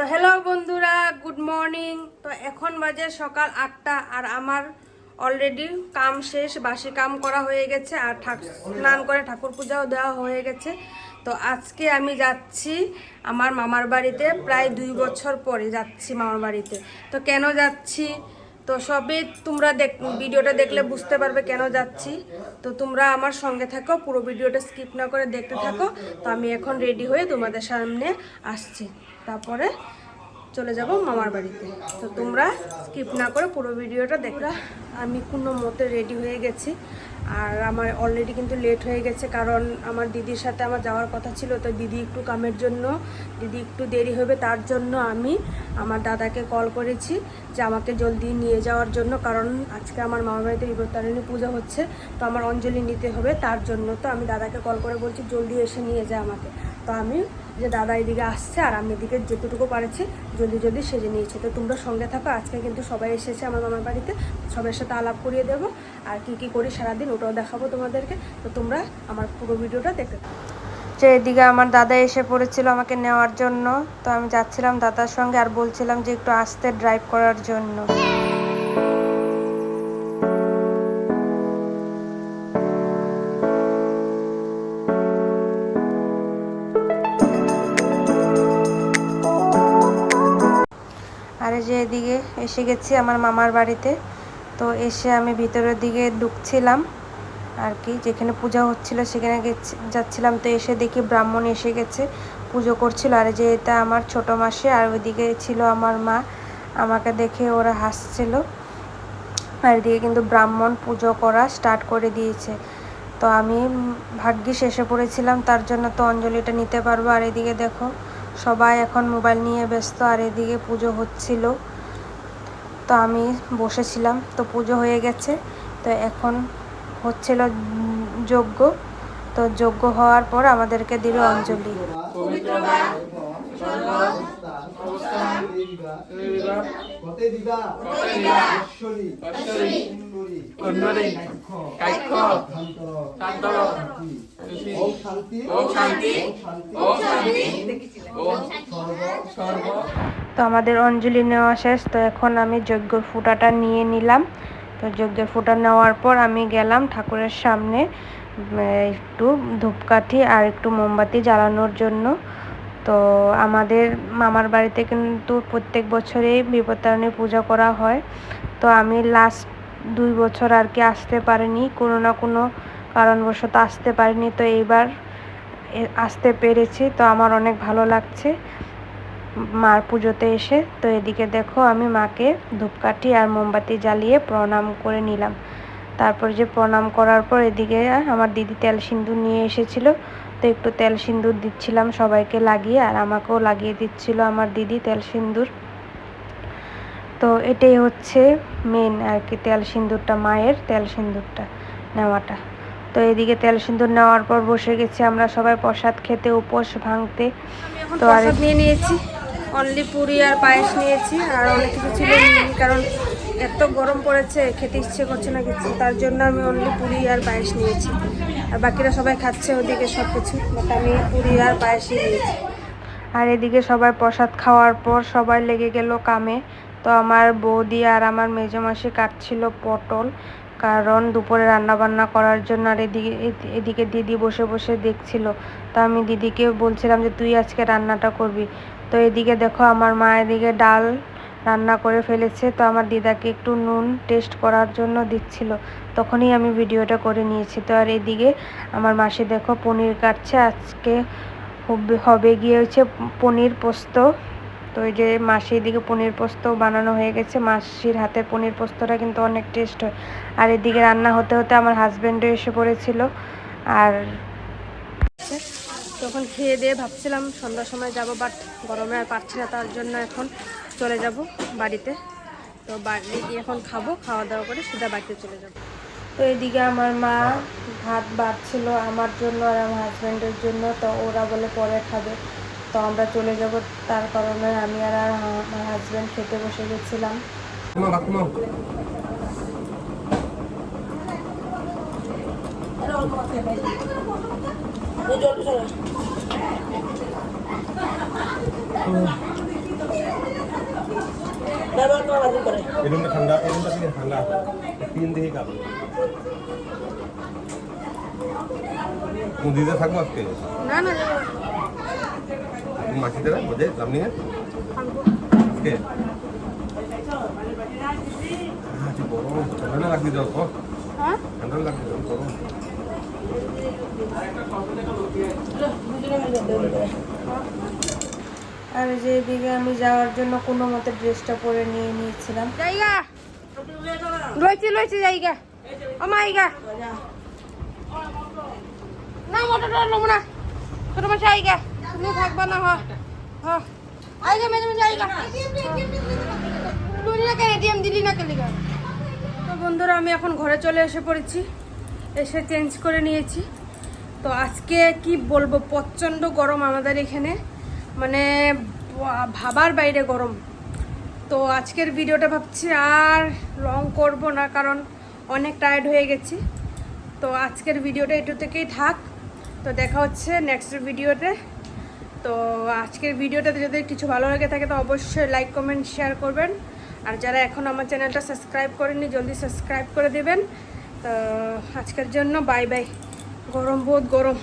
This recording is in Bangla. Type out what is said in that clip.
তো হ্যালো বন্ধুরা গুড মর্নিং তো এখন বাজে সকাল আটটা আর আমার অলরেডি কাম শেষ, বাসি কাম করা হয়ে গেছে আর স্নান করে ঠাকুর পূজাও দেওয়া হয়ে গেছে। তো আজকে আমি যাচ্ছি আমার মামার বাড়িতে, প্রায় দুই বছর পরে যাচ্ছি মামার বাড়িতে। তো কেন যাচ্ছি? তো সবই তোমরা দেখ ভিডিওটা দেখলে বুঝতে পারবে কেন যাচ্ছি। তো তোমরা আমার সঙ্গে থাকো, পুরো ভিডিওটা স্কিপ না করে দেখতে থাকো। তো আমি এখন রেডি হয়ে তোমাদের সামনে আসছি। তারপরে চলে যাব মামার বাড়িতে। তো তোমরা স্কিপ না করে পুরো ভিডিওটা দেখরা আমি কোনো মতে রেডি হয়ে গেছি। আর আমার অলরেডি কিন্তু লেট হয়ে গেছে, কারণ আমার দিদির সাথে আমার যাওয়ার কথা ছিল, তো দিদি একটু কামের জন্য, দিদি একটু দেরি হবে তার জন্য আমি আমার দাদাকে কল করেছি যে আমাকে জলদি নিয়ে যাওয়ার জন্য, কারণ আজকে আমার মামার বাড়িতে বিপত্তারিণী পূজা হচ্ছে, তো আমার অঞ্জলি নিতে হবে তার জন্য। তো আমি দাদাকে কল করে বলছি, জলদি এসে নিয়ে যায় আমাকে। তো আমি যে দাদা এদিকে আসছে আর আমি এদিকে যেটুকু পারেছি জলদি জলদি সেজে নিয়েছি তো তোমরা সঙ্গে থাকো, আজকে কিন্তু সবাই এসেছে আমার মামার বাড়িতে। সবার সাথে আলাপ করিয়ে দেবো। আর কি কি করি সারাদিন ওটাও দেখাবো তোমাদেরকে। তো তোমরা আমার পুরো ভিডিওটা দেখতে যে এদিকে আমার দাদা এসে পড়েছিল আমাকে নেওয়ার জন্য। তো আমি যাচ্ছিলাম দাদার সঙ্গে আর বলছিলাম যে একটু আসতে ড্রাইভ করার জন্য। এই যে এদিকে এসে গেছি আমার মামার বাড়িতে। তো এসে আমি ভিতরের দিকে ঢুকছিলাম আর কি, যেখানে পূজা হচ্ছিল সেখানে গেছি, যাচ্ছিলাম। তো এসে দেখি ব্রাহ্মণ এসে গেছে, পুজো করছিল। আর যে এটা আমার ছোট মাসে, আর ওইদিকে ছিল আমার মা। আমাকে দেখে ওরা হাসছিল। আর এদিকে কিন্তু ব্রাহ্মণ পুজো করা স্টার্ট করে দিয়েছে। তো আমি ভাগ্যিস এসে পড়েছিলাম, তার জন্য তো অঞ্জলিটা নিতে পারব। আর এদিকে দেখো সবাই এখন মোবাইল নিয়ে ব্যস্ত, আর এদিকে পুজো হচ্ছিল। তো আমি বসেছিলাম, তো পুজো হয়ে গেছে। তো এখন হচ্ছিল যজ্ঞ। তো যজ্ঞ হওয়ার পর আমাদেরকে দিল অঞ্জলি। কতে ওম শান্তি। ওম শান্তি, ওম শান্তি, ওম সর্ব। তো আমাদের অঞ্জলি নেওয়া শেষ তো এখন আমি যজ্ঞর ফুটাটা নিয়ে নিলাম। তো যজ্ঞের ফুটা নেওয়ার পর আমি গেলাম ঠাকুরের সামনে একটু ধূপকাঠি আর একটু মোমবাতি জ্বালানোর জন্য। তো আমাদের মামার বাড়িতে কিন্তু প্রত্যেক বছরেই বিপত্তারণী পূজা করা হয়। তো আমি লাস্ট দুই বছর আর কি আসতে পারিনি কোনো না কোনো কারণবশত আসতে পারিনি, তো এইবার আসতে পেরেছি। তো আমার অনেক ভালো লাগছে মার পুজোতে এসে। তো এদিকে দেখো আমি মাকে ধূপকাঠি আর মোমবাতি জ্বালিয়ে প্রণাম করে নিলাম। তারপর যে প্রণাম করার পর এদিকে আমার দিদি তেল সিন্দুর নিয়ে এসেছিল। তো একটু তেল সিন্দুর দিচ্ছিলাম সবাইকে লাগিয়ে আর আমাকেও লাগিয়ে দিচ্ছিল আমার দিদি তেল সিন্দুর। তো এটাই হচ্ছে মেন আর কি তেল সিন্দুরটা, মায়ের তেল সিন্দুরটা নেওয়াটা। তো এদিকে তেল সিন্দুর নেওয়ার পর বসে গেছি আমরা সবাই প্রসাদ খেতে উপোস ভাঙতে। তো আর নিয়ে নিয়েছি। অনলি পুরি আর পায়েস নিয়েছি আর অনেক কিছু ছিল কারণ এত গরম পড়েছে খেতে ইচ্ছে করছে না কিছু তার জন্য আমি অনলি পুরি আর পায়েস নিয়েছি। আর বাকিরা সবাই খাচ্ছে ওদিকে সব কিছু বাট আমি পুরি আর পায়েসই নিয়েছি। আর এদিকে সবাই প্রসাদ খাওয়ার পর সবাই লেগে গেল কামে। তো আমার বৌদি আর আমার মেজো মাসি কাটছিল পটল। কারণ দুপুরে রান্না বান্না করার জন্য আর এদিকে এদি- এদিকে দিদি বসে বসে দেখছিল। তো আমি দিদিকে বলছিলাম যে, তুই আজকে রান্নাটা করবি? তো এদিকে দেখো আমার মা এদিকে ডাল রান্না করে ফেলেছে। তো আমার দিদাকে একটু নুন টেস্ট করার জন্য দিচ্ছিল। তখনই আমি ভিডিওটা করে নিয়েছি। তো আর এদিকে আমার মাসি দেখো পনির কাটছে। আজকে হবে গিয়ে হচ্ছে পনির পোস্ত। তো এই যে মাসির দিকে পনির পোস্ত বানানো হয়ে গেছে, মাসির হাতের পনির পোস্তটা কিন্তু অনেক টেস্ট হয়। আর এদিকে রান্না হতে হতে আমার হাজব্যান্ডও এসে পড়েছিল। আর তখন খেয়ে দিয়ে ভাবছিলাম সন্ধ্যার সময় যাব বাট গরমে আর পারছি না তার জন্য এখন চলে যাব বাড়িতে। তো বাড়ি গিয়ে এখন খাব, খাওয়া দাওয়া করে সোজা বাড়িতে চলে যাব। তো এদিকে আমার মা ভাত বাড়ছিল আমার জন্য আর আমার হাজব্যান্ডের জন্য, তো ওরা বলে পরে খাবে। তো আমরা চলে যাব তার কারণে আমি আর আমার হাজব্যান্ড খেতে বসে গেছিলাম। ঠান্ডা ঠান্ডা। তিন দিকে থাকব আজকে? না না। যাও তো হ্যাঁ? আর যে এদিকে আমি যাওয়ার জন্য কোনো মতে ড্রেসটা পরে নিয়ে নিয়েছিলাম। জায়গা? লইছি লইছি জায়গা। আমার জায়গা না মোটরটা না। ছোট মাসে আইগা। তুমি থাকবা না, হ। আইগা না এটিএম দিলি না কেন তো বন্ধুরা, আমি এখন ঘরে চলে এসে পড়েছি। এসে চেঞ্জ করে নিয়েছি। তো আজকে কি বলব, প্রচণ্ড গরম আমাদের এখানে। মানে ভাবার বাইরে গরম। তো আজকের ভিডিওটা ভাবছি আর লং করব না, কারণ অনেক টায়ার্ড হয়ে গেছি। তো আজকের ভিডিওটা এটু থেকেই থাক। তো দেখা হচ্ছে নেক্সট ভিডিওতে তো আজকের ভিডিওটাতে যদি কিছু ভালো লেগে থাকে, তো অবশ্যই লাইক কমেন্ট শেয়ার করবেন। আর যারা এখন আমার চ্যানেলটা সাবস্ক্রাইব করেননি, জলদি সাবস্ক্রাইব করে দেবেন। তো আজকের জন্য বাই বাই গরম, বহুত গরম।